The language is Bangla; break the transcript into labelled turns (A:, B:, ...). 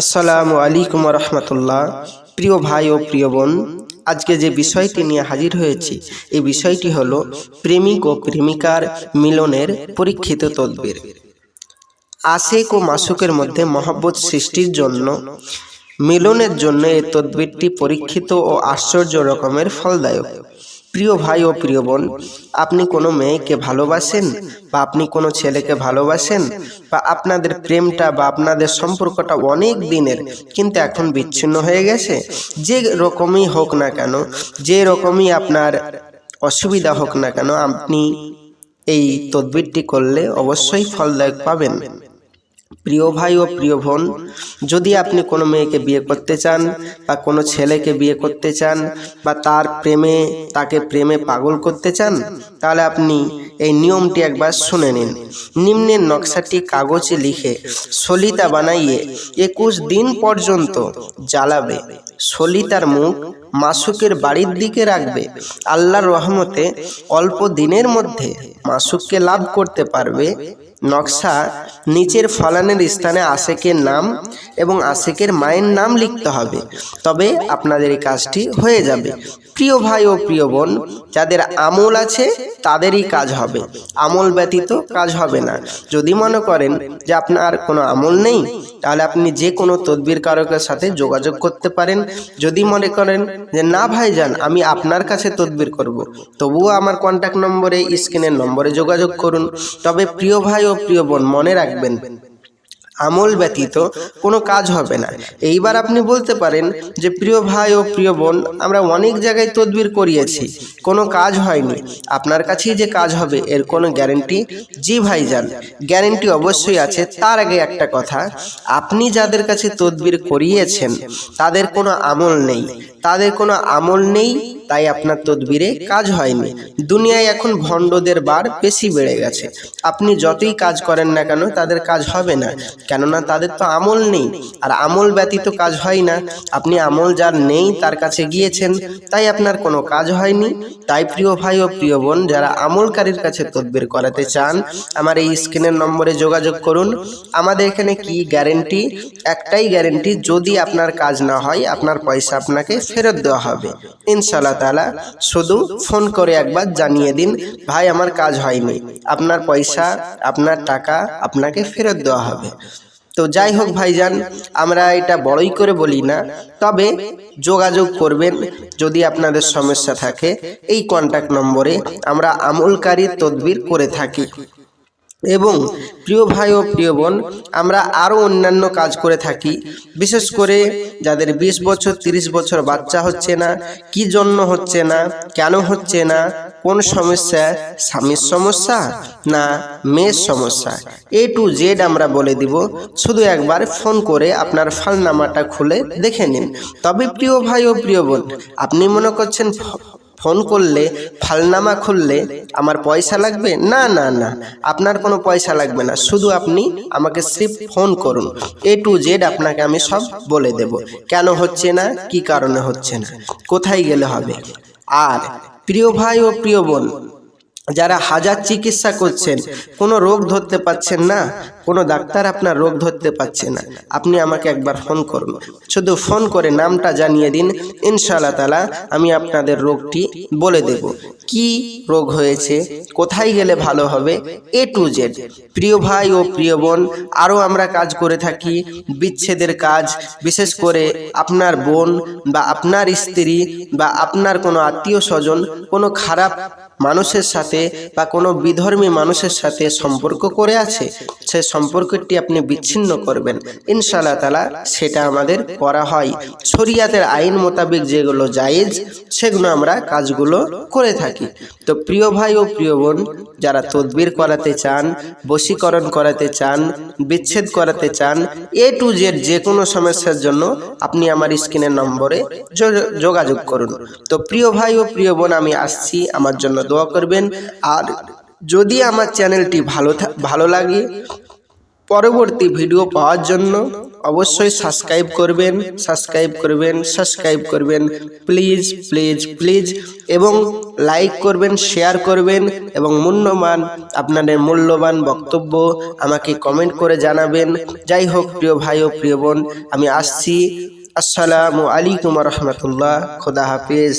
A: আসসালামু আলাইকুম রহমতুল্লাহ প্রিয় ভাই ও প্রিয় বোন, আজকে যে বিষয়টি নিয়ে হাজির হয়েছি, এই বিষয়টি হলো প্রেমিক ও প্রেমিকার মিলনের পরীক্ষিত তদবির। আশেক ও মাসুকের মধ্যে মহব্বত সৃষ্টির জন্য, মিলনের জন্য এই তদবিরটি পরীক্ষিত ও আশ্চর্য রকমের ফলদায়ক। প্রিয় ভাই ও প্রিয় বোন, আপনি কোনো মেয়েকে ভালোবাসেন বা আপনি কোনো ছেলেকে ভালোবাসেন? বা আপনাদের প্রেমটা বা আপনাদের সম্পর্কটা অনেক দিনের কিন্তু এখন বিচ্ছিন্ন হয়ে গেছে? যে রকমই হোক না কেন, যে রকমই আপনার অসুবিধা হোক না কেন, আপনি এই তদবিরটি করলে অবশ্যই ফলদায়ক পাবেন। প্রিয় ভাই ও প্রিয় বোন, যদি আপনি কোনো মেয়েকে বিয়ে করতে চান বা কোনো ছেলেকে বিয়ে করতে চান বা তার প্রেমে, তাকে প্রেমে পাগল করতে চান, তাহলে আপনি এই নিয়মটি একবার শুনে নিন। নিম্নের নকশাটি কাগজে লিখে সলিতা বানাইয়ে একুশ দিন পর্যন্ত জ্বালাবে। সলিতার মুখ মাসুকের বাড়ির দিকে রাখবে। আল্লাহর রহমতে অল্প দিনের মধ্যে মাসুককে লাভ করতে পারবে। নকশা নিচের ফলানের স্থানে আশেকের নাম এবং আশেকের মায়ের নাম লিখতে হবে। তবে আপনাদের এই কাজটি হয়ে যাবে। প্রিয় ভাই ও প্রিয় বোন, যাদের আমল আছে, তাদেরই কাজ হবে। আমল ব্যতীত কাজ হবে না। যদি মনে করেন যে আপনার কোনো আমল নেই, তাহলে আপনি যে কোনো তদবির কারকের সাথে যোগাযোগ করতে পারেন। যদি মনে করেন যে, না ভাই যান আমি আপনার কাছে তদবির করব। তবুও আমার কন্ট্যাক্ট নম্বরে, স্ক্রিনের নম্বরে যোগাযোগ করুন। তবে প্রিয় ভাই ও প্রিয় বোন, মনে রাখবেন, আমল ব্যতীত কোনো কাজ হবে না। এইবার আপনি বলতে পারেন যে, প্রিয় ভাই ও প্রিয় বোন, আমরা অনেক জায়গায় তদবির করিয়েছি, কোনো কাজ হয়নি। আপনার কাছেই যে কাজ হবে, এর কোনো গ্যারেন্টি? জি ভাইজান, গ্যারেন্টি অবশ্যই আছে। তার আগে একটা কথা, আপনি যাদের কাছে তদবির করিয়েছেন, তাদের কোনো আমল নেই। তাদের কোনো আমল নেই তাই আপনার তদবিরে কাজ হয়নি। দুনিয়ায় এখন ভণ্ডদের বার বেশি বেড়ে গেছে। আপনি যতই কাজ করেন না কেন, তাদের কাজ হবে না। কেননা তাদের তো আমল নেই, আর আমল ব্যতীত কাজ হয় না। আপনি আমল যার নেই, তার কাছে গিয়েছেন, তাই আপনার কোনো কাজ হয়নি। তাই প্রিয় ভাই ও প্রিয় বোন, যারা আমলকারীর কাছে তদবির করাতে চান, আমার এই স্ক্রিনের নম্বরে যোগাযোগ করুন। আমাদের এখানে কি গ্যারেন্টি? একটাই গ্যারেন্টি, যদি আপনার কাজ না হয়, আপনার পয়সা আপনাকে ফেরত দেওয়া হবে। ইনশাল্লাহ তালা শুধু ফোন করে একবার জানিয়ে দিন, ভাই, আমার কাজ হয়নি। আপনার পয়সা, আপনার টাকা, আপনাকে ফেরত দেওয়া হবে। তো যাই হোক ভাইজান, আমরা এটা বড়ই করে বলি না, তবে যোগাযোগ করবেন যদি আপনাদের সমস্যা থাকে। এই কন্ট্যাক্ট নম্বরে আমরা আমলকারী তদবির করে থাকি। এবং প্রিয় ভাই ও প্রিয় বোন, আমরা আরও অন্যান্য কাজ করে থাকি। বিশেষ করে যাদের ২০ বছর ৩০ বছর বাচ্চা হচ্ছে না, কি জন্য হচ্ছে না, কেন হচ্ছে না, কোন সমস্যা, স্বামীর সমস্যা না মেয়ের সমস্যা এ টু জেড আমরা বলে দিব। শুধু একবার ফোন করে আপনার ফাল ফালনামাটা খুলে দেখে নিন। তবে প্রিয় ভাই ও প্রিয় বোন, আপনি মনে করছেন ফোন করলে, ফালনামা খুললে আমার পয়সা লাগবে? না না না। আপনার কোনো পয়সা লাগবে না। শুধু আপনি আমাকে সিফ ফোন করুন। এ টু জেড আপনাকে আমি সব বলে দেব। কেন হচ্ছে না? কি কারণে হচ্ছে না? কোথায় গেলে হবে? আর প্রিয় ভাই ও প্রিয় বোন যারা হাজার চিকিৎসা করছেন, কোনো রোগ ধরতে পাচ্ছেন না, কোনো ডাক্তার আপনার রোগ ধরতে পারছে না। আপনি আমাকে একবার ফোন করুন। শুধু ফোন করে নামটা জানিয়ে দিন, ইনশাআল্লাহ তালা আমি আপনাদের রোগটি বলে দেব। কি রোগ হয়েছে, কোথায় গেলে ভালো হবে এ টু জেড প্রিয় ভাই ও প্রিয় বোন, আরও আমরা কাজ করে থাকি, বিচ্ছেদের কাজ, বিশেষ করে আপনার বোন বা আপনার স্ত্রী বা আপনার কোনো আত্মীয় স্বজন, কোনো খারাপ মানুষের সাথে বা কোনো বিধর্মী মানুষের সাথে সম্পর্ক করে আছে, সে সম্পর্কটি আপনি বিচ্ছিন্ন করবেন। ইনশাআল্লাহ তালা সেটা আমাদের করা হয়। শরিয়াতের আইন মোতাবেক যেগুলো জায়েজ, সেগুলো আমরা কাজগুলো করে থাকি। তো প্রিয় ভাই ও প্রিয় বোন, যারা তদবির করাতে চান, বশীকরণ করাতে চান, বিচ্ছেদ করাতে চান এ টু জেড যে কোনো সমস্যার জন্য আপনি আমার স্ক্রিনের নম্বরে যোগাযোগ করুন। তো প্রিয় ভাই ও প্রিয় বোন, আমি আসছি। আমার জন্য দোয়া করবেন। আর যদি আমার চ্যানেলটি ভালো ভালো লাগে, পরবর্তী ভিডিও পাওয়ার জন্য অবশ্যই সাবস্ক্রাইব করবেন সাবস্ক্রাইব করবেন সাবস্ক্রাইব করবেন। প্লিজ প্লিজ প্লিজ এবং লাইক করবেন শেয়ার করবেন এবং মূল্যবান, আপনাদের মূল্যবান বক্তব্য আমাকে কমেন্ট করে জানাবেন। যাই হোক, প্রিয় ভাই ও প্রিয় বোন, আমি আসছি। আসসালামু আলাইকুম রহমতুল্লাহ। খোদা হাফিজ।